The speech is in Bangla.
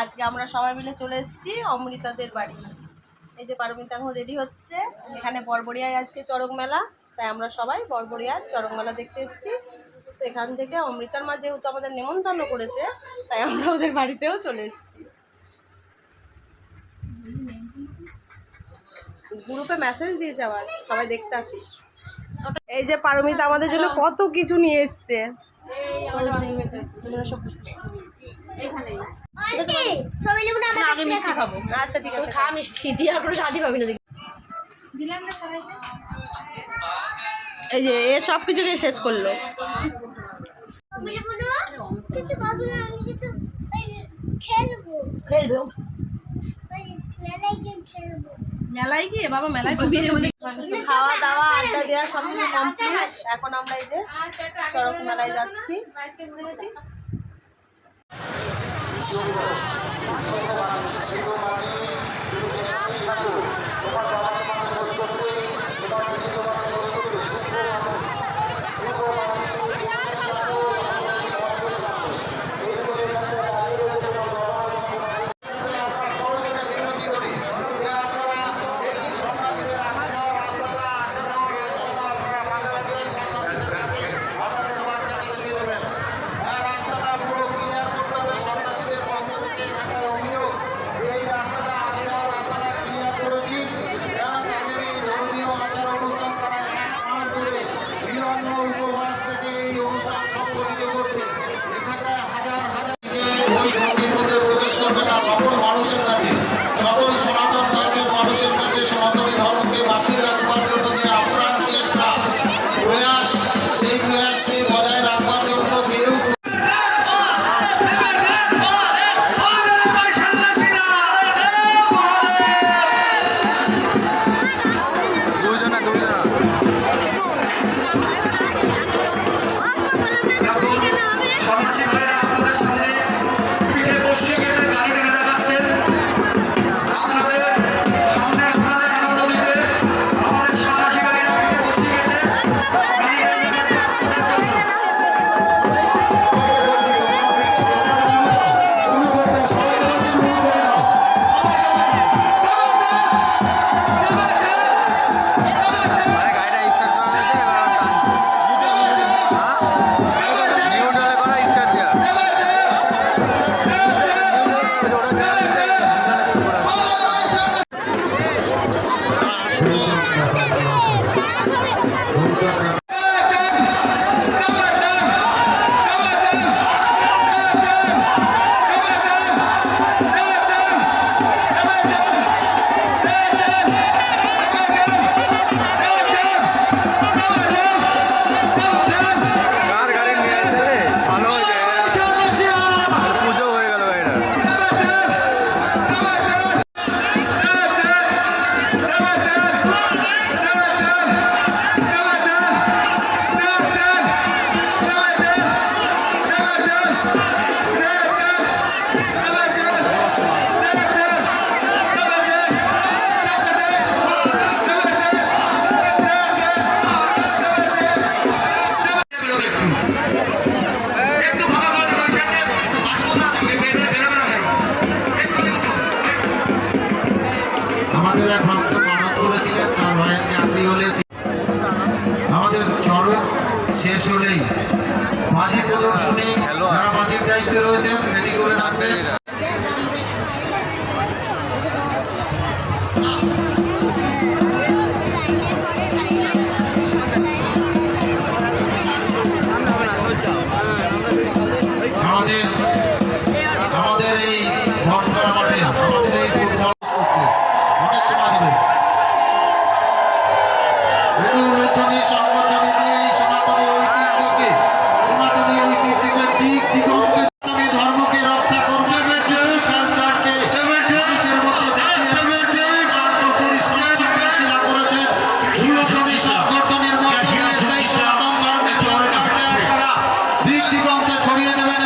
আজকে আমরা সবাই মিলে চলে এসেছি অমৃতাদের বাড়ি। এই যে পারমিতা এখন রেডি হচ্ছে। এখানে বরবরিয়ায় আজকে চরক মেলা, তাই আমরা সবাই বরবরিয়ার চড়ক মেলা দেখতে এসেছি। তো এখান থেকে অমৃতার মা যেহেতু আমাদের নেমন্তন্ন করেছে, তাই আমরা ওদের বাড়িতেও চলে এসেছি। গ্রুপে মেসেজ দিয়েছে আবার, সবাই দেখতে আসিস। এই যে পারমিতা আমাদের জন্য কত কিছু নিয়ে এসছে। সবাই লেবু না আগে মিষ্টি খাব। আচ্ছা ঠিক আছে খা মিষ্টি দিয়ে আর কোনো স্বাদই পাবি না দেখি। দিলাম না সবাইকে। এই যে এ সব কিছুকে শেষ করল। মেলায় গিয়ে বাবা মেলায় খাওয়া দাওয়া আড্ডা দেওয়া সব কিছু কমপ্লিট এখন আমরা এই যে চড়ক মেলায় যাচ্ছি। রাস্তাটা এক ভক্ত মানত করেছিলেন তার ভাইয়ের চাকরি হলে আমাদের চরক শেষ হলেই বাজি প্রদর্শনী. যারা বাজির দায়িত্বে রয়েছেন ছড়িয়ে দেবেন